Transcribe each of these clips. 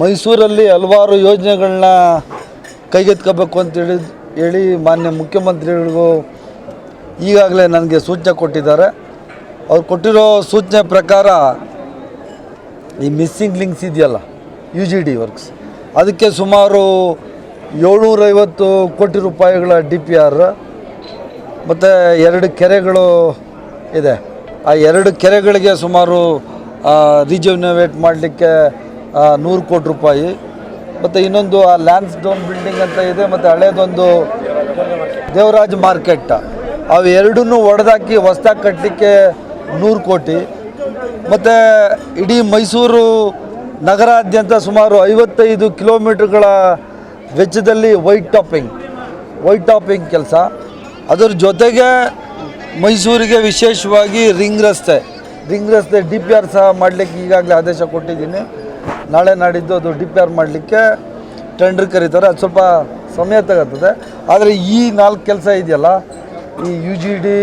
ಮೈಸೂರಲ್ಲಿ ಹಲವಾರು ಯೋಜನೆಗಳನ್ನ ಕೈಗೆತ್ಕೋಬೇಕು ಅಂತೇಳಿ ಹೇಳಿ ಮಾನ್ಯ ಮುಖ್ಯಮಂತ್ರಿಗಳಿಗೂ ಈಗಾಗಲೇ ನನಗೆ ಸೂಚನೆ ಕೊಟ್ಟಿದ್ದಾರೆ. ಅವ್ರು ಕೊಟ್ಟಿರೋ ಸೂಚನೆ ಪ್ರಕಾರ ಈ ಮಿಸ್ಸಿಂಗ್ ಲಿಂಕ್ಸ್ ಇದೆಯಲ್ಲ, ಯು ಜಿ ಡಿ ವರ್ಕ್ಸ್, ಅದಕ್ಕೆ ಸುಮಾರು ಏಳ್ನೂರೈವತ್ತು ಕೋಟಿ ರೂಪಾಯಿಗಳ ಡಿ ಪಿ ಆರ್ ಮತ್ತು ಎರಡು ಕೆರೆಗಳು ಇದೆ. ಆ ಎರಡು ಕೆರೆಗಳಿಗೆ ಸುಮಾರು ರಿಜೆನೋವೇಟ್ ಮಾಡಲಿಕ್ಕೆ ನೂರು ಕೋಟಿ ರೂಪಾಯಿ. ಮತ್ತು ಇನ್ನೊಂದು ಆ ಲ್ಯಾನ್ಸ್ ಡೌನ್ ಬಿಲ್ಡಿಂಗ್ ಅಂತ ಇದೆ, ಮತ್ತು ಹಳೇದೊಂದು ದೇವರಾಜ್ ಮಾರ್ಕೆಟ್. ಅವು ಎರಡನ್ನೂ ಒಡೆದಾಕಿ ಹೊಸ್ದಾಗಿ ಕಟ್ಟಲಿಕ್ಕೆ ನೂರು ಕೋಟಿ. ಮತ್ತು ಇಡೀ ಮೈಸೂರು ನಗರಾದ್ಯಂತ ಸುಮಾರು ಐವತ್ತೈದು ಕಿಲೋಮೀಟ್ರ್ಗಳ ವೆಚ್ಚದಲ್ಲಿ ವೈಟ್ ಟಾಪಿಂಗ್ ವೈಟ್ ಟಾಪಿಂಗ್ ಕೆಲಸ. ಅದರ ಜೊತೆಗೆ ಮೈಸೂರಿಗೆ ವಿಶೇಷವಾಗಿ ರಿಂಗ್ ರಸ್ತೆ ರಿಂಗ್ ರಸ್ತೆ ಡಿ ಪಿ ಆರ್ ಸಹ ಮಾಡಲಿಕ್ಕೆ ಈಗಾಗಲೇ ಆದೇಶ ಕೊಟ್ಟಿದ್ದೀನಿ. ನಾಳೆ ನಾಡಿದ್ದು ಅದು ಡಿಪೇರ್ ಮಾಡಲಿಕ್ಕೆ ಟೆಂಡರ್ ಕರೀತಾರೆ. ಅದು ಸ್ವಲ್ಪ ಸಮಯ ತಗೋತದೆ. ಆದರೆ ಈ ನಾಲ್ಕು ಕೆಲಸ ಇದೆಯಲ್ಲ ಈ ಯು ಜಿ ಡಿ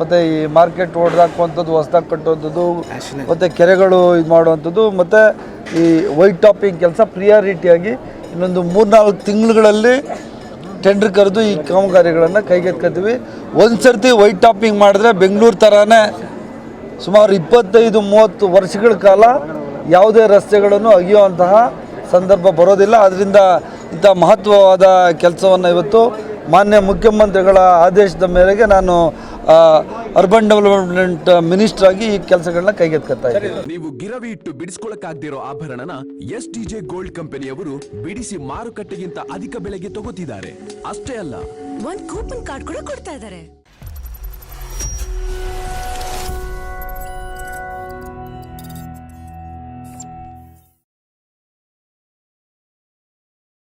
ಮತ್ತು ಈ ಮಾರ್ಕೆಟ್ ಓಡ್ದಾಕುವಂಥದ್ದು ಹೊಸ್ದಾಗಿ ಕಟ್ಟುವಂಥದ್ದು ಮತ್ತು ಕೆರೆಗಳು ಇದು ಮಾಡುವಂಥದ್ದು ಮತ್ತು ಈ ವೈಟ್ ಟಾಪಿಂಗ್ ಕೆಲಸ ಪ್ರಿಯಾರಿಟಿಯಾಗಿ ಇನ್ನೊಂದು ಮೂರ್ನಾಲ್ಕು ತಿಂಗಳುಗಳಲ್ಲಿ ಟೆಂಡರ್ ಕರೆದು ಈ ಕಾಮಗಾರಿಗಳನ್ನು ಕೈಗೆತ್ಕೊತೀವಿ. ಒಂದು ಸರ್ತಿ ವೈಟ್ ಟಾಪಿಂಗ್ ಮಾಡಿದ್ರೆ ಬೆಂಗಳೂರು ಥರನೇ ಸುಮಾರು ಇಪ್ಪತ್ತೈದು ಮೂವತ್ತು ವರ್ಷಗಳ ಕಾಲ ಯಾವುದೇ ರಸ್ತೆಗಳನ್ನು ಅಗಿಯುವಂತಹ ಸಂದರ್ಭ ಬರೋದಿಲ್ಲ. ಅದರಿಂದ ಇಂಥ ಮಹತ್ವವಾದ ಕೆಲಸವನ್ನು ಇವತ್ತು ಮಾನ್ಯ ಮುಖ್ಯಮಂತ್ರಿಗಳ ಆದೇಶದ ಮೇರೆಗೆ ನಾನು ಅರ್ಬನ್ ಡೆವಲಪ್ಮೆಂಟ್ ಮಿನಿಸ್ಟರ್ ಆಗಿ ಈ ಕೆಲಸಗಳನ್ನ ಕೈಗೆತ್ಕೊತಾ ಇದ್ದೀನಿ. ನೀವು ಗಿರವಿ ಇಟ್ಟು ಬಿಡಿಸ್ಕೊಳಕ್ಕಾಗ್ದಿರೋ ಆಭರಣನ ಎಸ್ ಟಿ ಡಿಜೆ ಗೋಲ್ಡ್ ಕಂಪನಿಯವರು ಬಿಡಿಸಿ ಮಾರುಕಟ್ಟೆಗಿಂತ ಅಧಿಕ ಬೆಲೆಗೆ ತಗೋತಿದ್ದಾರೆ. ಅಷ್ಟೇ ಅಲ್ಲ. ಒಂದು ಕೂಪನ್ ಕಾರ್ಡ್ ಕೂಡ ಕೊಡ್ತಾ ಇದಾರೆ